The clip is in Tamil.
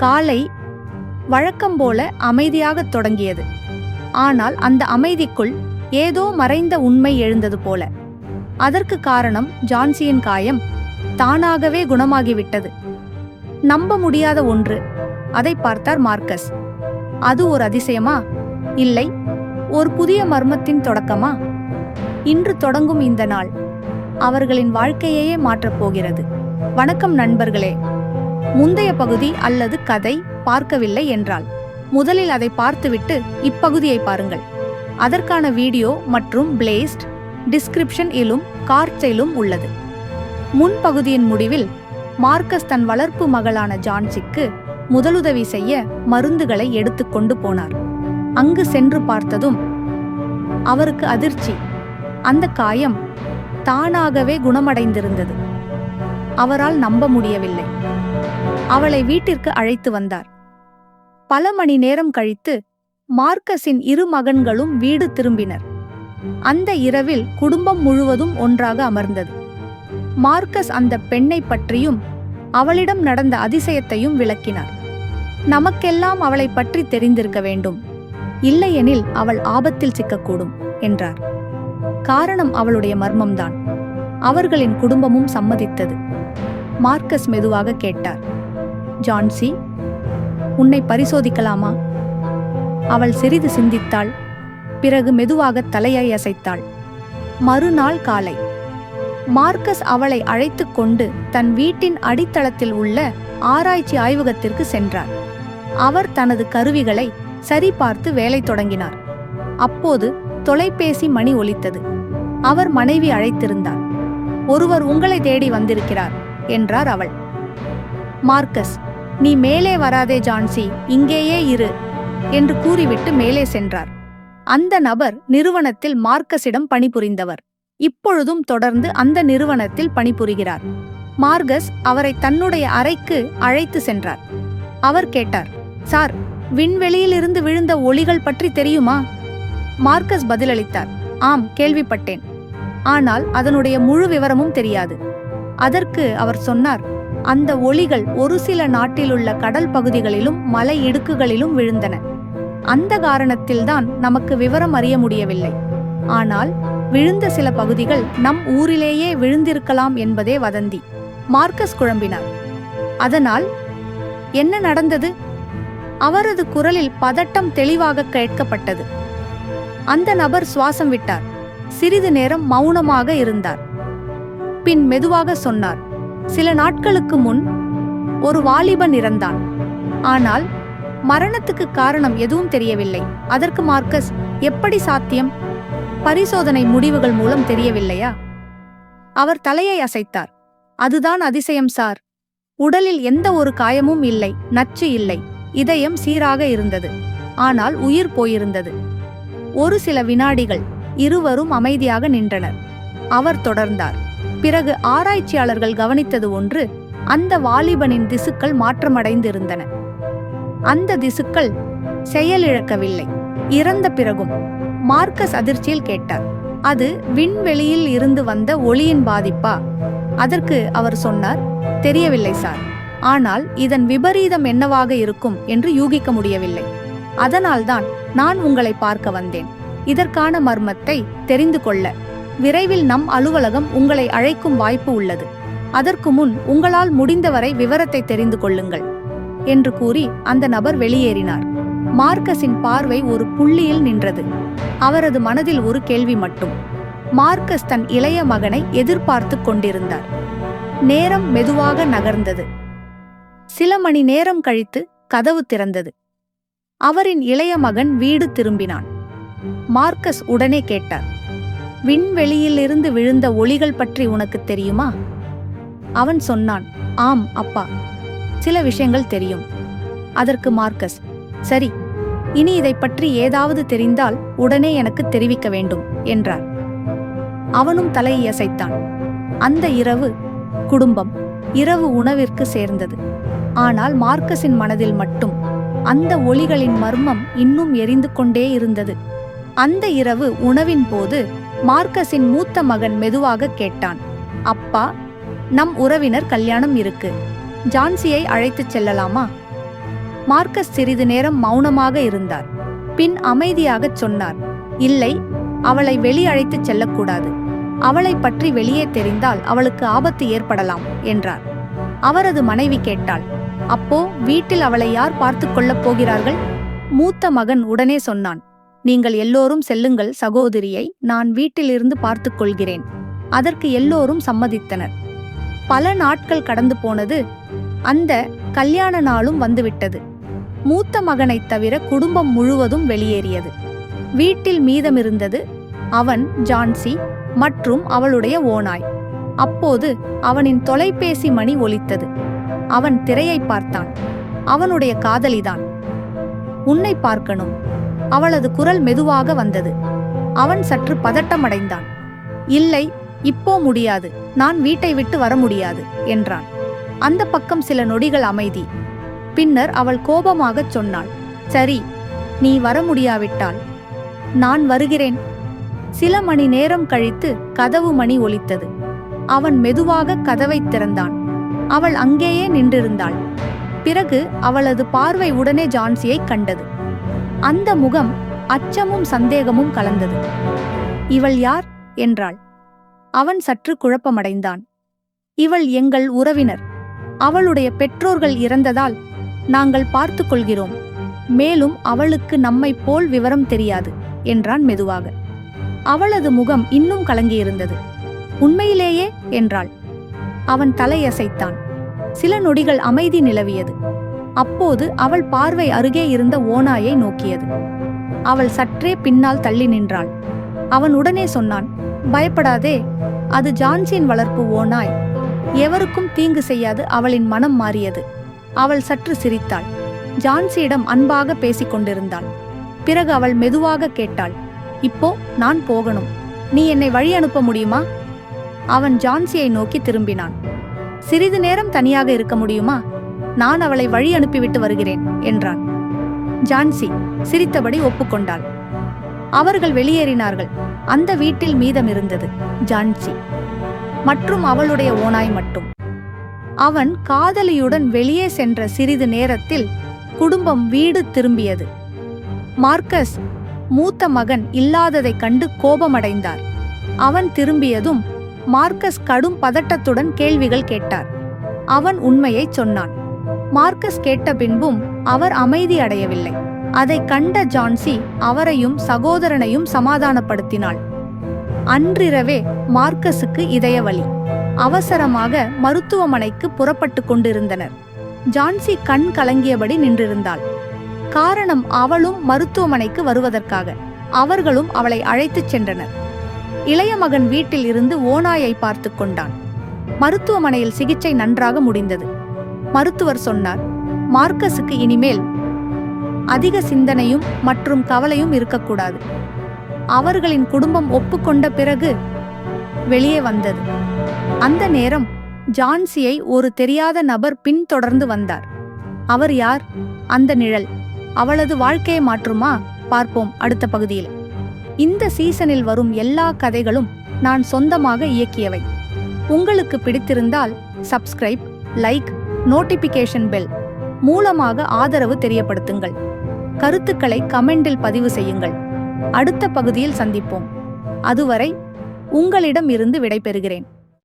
காலை வழக்கம் போல அமைதியாகத் தொடங்கியது. ஆனால் அந்த அமைதிக்குள் ஏதோ மறைந்த உண்மை எழுந்தது போல. அதற்கு காரணம் ஜான்சியின் காயம் தானாகவே குணமாகிவிட்டது. நம்ப முடியாத ஒன்று அதை பார்த்தார் மார்க்கஸ். அது ஒரு அதிசயமா? இல்லை. ஒரு புதிய மர்மத்தின் தொடக்கமா? இன்று தொடங்கும் இந்த நாள் அவர்களின் வாழ்க்கையையே மாற்றப் போகிறது. வணக்கம் நண்பர்களே. முந்தைய பகுதி அல்லது கதை பார்க்கவில்லை என்றால் முதலில் அதை பார்த்துவிட்டு இப்பகுதியை பாருங்கள். அதற்கான வீடியோ மற்றும் பிளேஸ்ட் டிஸ்கிரிப்ஷன் இலும் கார்ட்ஸிலும் உள்ளது. முன்பகுதியின் முடிவில் மார்க்கஸ் தன் வளர்ப்பு மகளான ஜான்சிக்கு முதலுதவி செய்ய மருந்துகளை எடுத்துக்கொண்டு போனார். அங்கு சென்று பார்த்ததும் அவருக்கு அதிர்ச்சி. அந்த காயம் தானாகவே குணமடைந்திருந்தது. அவரால் நம்ப முடியவில்லை. அவளை வீட்டிற்கு அழைத்து வந்தார். பல மணி நேரம் கழித்து மார்க்கஸின் இரு மகன்களும் வீடு திரும்பினர். அந்த இரவில் குடும்பம் முழுவதும் ஒன்றாக அமர்ந்தது. மார்க்கஸ் அந்த பெண்ணை பற்றியும் அவளிடம் நடந்த அதிசயத்தையும் விளக்கினார். நமக்கெல்லாம் அவளை பற்றி தெரிந்திருக்க வேண்டும். இல்லையெனில் அவள் ஆபத்தில் சிக்கக்கூடும் என்றார். காரணம் அவளுடைய மர்மம்தான். அவர்களின் குடும்பமும் சம்மதித்தது. மார்க்கஸ் மெதுவாக கேட்டார். ஜான்சி உன்னை பரிசோதிக்கலாமா? அவள் சிறிது சிந்தித்தாள். பிறகு மெதுவாக தலையை அசைத்தாள். மறுநாள் காலை. மார்க்கஸ் அவளை அழைத்து கொண்டு தன் வீட்டின் அடித்தளத்தில் உள்ள ஆராய்ச்சி ஆய்வகத்திற்கு சென்றார். அவர் தனது கருவிகளை சரிபார்த்து வேலை தொடங்கினார். அப்போது தொலைபேசி மணி ஒலித்தது. அவர் மனைவி அழைத்திருந்தார். ஒருவர் உங்களை தேடி வந்திருக்கிறார் என்றார் அவள். மார்க்கஸ் நீ மேலே வராதே ஜான்சி. இங்கேயே இரு என்று கூறிவிட்டு மேலே சென்றார். அந்த நபர் நிறுவனத்தில் மார்க்கஸிடம் பணிபுரிந்தவர். இப்பொழுதும் தொடர்ந்து அந்த நிறுவனத்தில் பணிபுரிகிறார். மார்கஸ் அவரை தன்னுடைய அறைக்கு அழைத்து சென்றார். அவர் கேட்டார் சார் விண்வெளியிலிருந்து விழுந்த ஒளிகள் பற்றி தெரியுமா? மார்க்கஸ் பதிலளித்தார் ஆம் கேள்விப்பட்டேன். ஆனால் அதனுடைய முழு விவரமும் தெரியாது. அதற்கு அவர் சொன்னார் அந்த ஒளிகள் ஒரு சில நாட்டிலுள்ள கடல் பகுதிகளிலும் மலை இடுக்குகளிலும் விழுந்தன. அந்த காரணத்தில்தான் நமக்கு விவரம் அறிய முடியவில்லை. ஆனால் விழுந்த சில பகுதிகள் நம் ஊரிலேயே விழுந்திருக்கலாம் என்பதே வதந்தி. மார்க்கஸ் குழம்பினார். அதனால் என்ன நடந்தது? அவரது குரலில் பதட்டம் தெளிவாக கேட்கப்பட்டது. அந்த நபர் சுவாசம் விட்டார். சிறிது நேரம் மௌனமாக இருந்தார். பின் மெதுவாக சொன்னார். சில நாட்களுக்கு முன் ஒரு வாலிபன் இறந்தான். ஆனால் மரணத்துக்கு காரணம் எதுவும் தெரியவில்லை. அதற்கு மார்க்கஸ் எப்படி சாத்தியம்? பரிசோதனை முடிவுகள் மூலம் தெரியவில்லையா? அவர் தலையை அசைத்தார். அதுதான் அதிசயம் சார். உடலில் எந்த ஒரு காயமும் இல்லை நச்சு இல்லை. இதயம் சீராக இருந்தது. ஆனால் உயிர் போயிருந்தது. ஒரு சில வினாடிகள் இருவரும் அமைதியாக நின்றனர். அவர் தொடர்ந்தார். பிறகு ஆராய்ச்சியாளர்கள் கவனித்தது ஒன்று அந்த வாலிபனின் திசுக்கள் மாற்றமடைந்திருந்தன. அந்த திசுக்கள் செயலிழக்கவில்லை. இறந்த பிறகும் மார்க்கஸ் அதிர்ச்சியில் கேட்டார். அது விண்வெளியில் இருந்து வந்த ஒளியின் பாதிப்பா? அதற்கு அவர் சொன்னார் தெரியவில்லை சார். ஆனால் இதன் விபரீதம் என்னவாக இருக்கும் என்று யூகிக்க முடியவில்லை. அதனால்தான் நான் உங்களை பார்க்க வந்தேன். இதற்கான மர்மத்தை தெரிந்து கொள்ள விரைவில் நம் அலுவலகம் உங்களை அழைக்கும் வாய்ப்பு உள்ளது. அதற்கு முன் உங்களால் முடிந்தவரை விவரத்தை தெரிந்து கொள்ளுங்கள் என்று கூறி அந்த நபர் வெளியேறினார். மார்க்கஸின் பார்வை ஒரு புள்ளியில் நின்றது. அவரது மனதில் ஒரு கேள்வி மட்டும். மார்க்கஸ் தன் இளைய மகனை எதிர்பார்த்து கொண்டிருந்தார். நேரம் மெதுவாக நகர்ந்தது. சில மணி நேரம் கழித்து கதவு திறந்தது. அவரின் இளைய மகன் வீடு திரும்பினான். மார்க்கஸ் உடனே கேட்டார் விண்வெளியிலிருந்து விழுந்த ஒளிகள் பற்றி உனக்கு தெரியுமா? அவன் சொன்னான் ஆம் அப்பா. சில விஷயங்கள் தெரியும். அதற்கு மார்க்கஸ் சரி. இனி இதை பற்றி ஏதாவது தெரிந்தால் உடனே எனக்கு தெரிவிக்க வேண்டும் என்றார். அவனும் தலையசைத்தான் அந்த இரவு குடும்பம் இரவு உணவிற்கு சேர்ந்தது. ஆனால் மார்க்கஸின் மனதில் மட்டும் அந்த ஒளிகளின் மர்மம் இன்னும் எரிந்து கொண்டே இருந்தது. அந்த இரவு உணவின் போது மார்க்கஸின் மூத்த மகன் மெதுவாக கேட்டான் அப்பா நம் உறவினர் கல்யாணம் இருக்கு. ஜான்சியை அழைத்துச் செல்லலாமா? மார்க்கஸ் சிறிது நேரம் மௌனமாக இருந்தார். பின் அமைதியாகச் சொன்னார் இல்லை அவளை வெளியழைத்துச் செல்லக்கூடாது. அவளை பற்றி வெளியே தெரிந்தால் அவளுக்கு ஆபத்து ஏற்படலாம் என்றார். அவரது மனைவி கேட்டாள் அப்போ வீட்டில் அவளை யார் பார்த்து கொள்ளப் போகிறார்கள்? மூத்த மகன் உடனே சொன்னான் நீங்கள் எல்லோரும் செல்லுங்கள் சகோதரியை நான் வீட்டிலிருந்து பார்த்து கொள்கிறேன் அதற்கு எல்லோரும் சம்மதித்தனர். பல நாட்கள் கடந்து போனது அந்த கல்யாண நாளும் வந்துவிட்டது. மூத்த மகனைத் தவிர குடும்பம் முழுவதும் வெளியேறியது. வீட்டில் மீதமிருந்தது அவன் ஜான்சி மற்றும் அவளுடைய ஓனாய் அப்போது அவனின் தொலைபேசி மணி ஒலித்தது. அவன் திரையை பார்த்தான். அவனுடைய காதலிதான். உன்னை பார்க்கணும். அவளது குரல் மெதுவாக வந்தது. அவன் சற்று பதட்டமடைந்தான். இல்லை இப்போ முடியாது. நான் வீட்டை விட்டு வர முடியாது என்றான். அந்த பக்கம் சில நொடிகள் அமைதி. பின்னர் அவள் கோபமாகச் சொன்னாள். சரி நீ வர முடியாவிட்டால்? நான் வருகிறேன். சில மணி நேரம் கழித்து கதவு மணி ஒலித்தது. அவன் மெதுவாக கதவைத் திறந்தான். அவள் அங்கேயே நின்றிருந்தாள். பிறகு அவளது பார்வை உடனே ஜான்சியைக் கண்டது. அந்த முகம் அச்சமும் சந்தேகமும் கலந்தது. இவள் யார்? என்றாள். அவன் சற்று குழப்பமடைந்தான். இவள் எங்கள் உறவினர். அவளுடைய பெற்றோர்கள் இறந்ததால் நாங்கள் பார்த்துக் கொள்கிறோம் மேலும் அவளுக்கு நம்மைப் போல் விவரம் தெரியாது என்றான் மெதுவாக. அவளது முகம் இன்னும் கலங்கியிருந்தது. உண்மையிலேயே? என்றாள். அவன் தலையசைத்தான். சில நொடிகள் அமைதி நிலவியது. அப்போது அவள் பார்வை அருகே இருந்த ஓநாயை நோக்கியது. அவள் சற்றே பின்னால் தள்ளி நின்றாள். அவன் உடனே சொன்னான் பயப்படாதே அது ஜான்சியின் வளர்ப்பு ஓநாய். எவருக்கும் தீங்கு செய்யாது அவளின் மனம் மாறியது. அவள் சற்று சிரித்தாள். ஜான்சியிடம் அன்பாக பேசிக் கொண்டிருந்தாள். பிறகு அவள் மெதுவாக கேட்டாள் இப்போ நான் போகணும். நீ என்னை வழி அனுப்ப முடியுமா? அவன் ஜான்சியை நோக்கி திரும்பினான். சிறிது நேரம் தனியாக இருக்க முடியுமா? நான் அவளை வழி அனுப்பிவிட்டு வருகிறேன் என்றான். ஜான்சி சிரித்தபடி ஒப்புக்கொண்டாள். அவர்கள் வெளியேறினார்கள். அந்த வீட்டில் மீதமிருந்தது ஜான்சி. மற்றும் அவளுடைய ஓனாய் மட்டும். அவன் காதலியுடன் வெளியே சென்ற சிறிது நேரத்தில் குடும்பம் வீடு திரும்பியது. மார்க்கஸ் மூத்த மகன் இல்லாததைக் கண்டு கோபமடைந்தார். அவன் திரும்பியதும் மார்க்கஸ் கடும் பதட்டத்துடன் கேள்விகள் கேட்டார். அவன் உண்மையைச் சொன்னான். மார்க்கஸ் கேட்ட பின்பும் அவர் அமைதி அடையவில்லை. அதைக் கண்ட ஜான்சி அவரையும் சகோதரனையும் சமாதானப்படுத்தினாள். அன்றிரவே மார்க்கஸுக்கு இதயவலி அவசரமாக மருத்துவமனைக்கு புறப்பட்டு கொண்டிருந்தனர். ஜான்சி கண் கலங்கியபடி நின்றிருந்தாள். காரணம் அவளும் மருத்துவமனைக்கு வருவதற்காக. அவர்களும் அவளை அழைத்துச் சென்றனர். இளைய மகன் வீட்டில் இருந்து ஓனாயை பார்த்து கொண்டான். மருத்துவமனையில் சிகிச்சை நன்றாக முடிந்தது. மருத்துவர் சொன்னார் மார்க்கஸுக்கு இனிமேல் அதிக சிந்தனையும் மற்றும் கவலையும் இருக்கக்கூடாது. அவர்களின் குடும்பம் ஒப்புக்கொண்ட பிறகு வெளியே வந்தது. அந்த நேரம் ஜான்சியை ஒரு தெரியாத நபர் பின்தொடர்ந்து வந்தார். அவர் யார்? அந்த நிழல். அவளது வாழ்க்கையை மாற்றுமா? பார்ப்போம் அடுத்த பகுதியில். இந்த சீசனில் வரும் எல்லா கதைகளும் நான் சொந்தமாக இயக்கியவை. உங்களுக்கு பிடித்திருந்தால் சப்ஸ்கிரைப் லைக் நோட்டிபிகேஷன் பெல் மூலமாக ஆதரவு தெரியப்படுத்துங்கள். கருத்துக்களை கமெண்டில் பதிவு செய்யுங்கள். அடுத்த பகுதியில் சந்திப்போம். அதுவரை உங்களிடம் இருந்து விடைபெறுகிறேன்.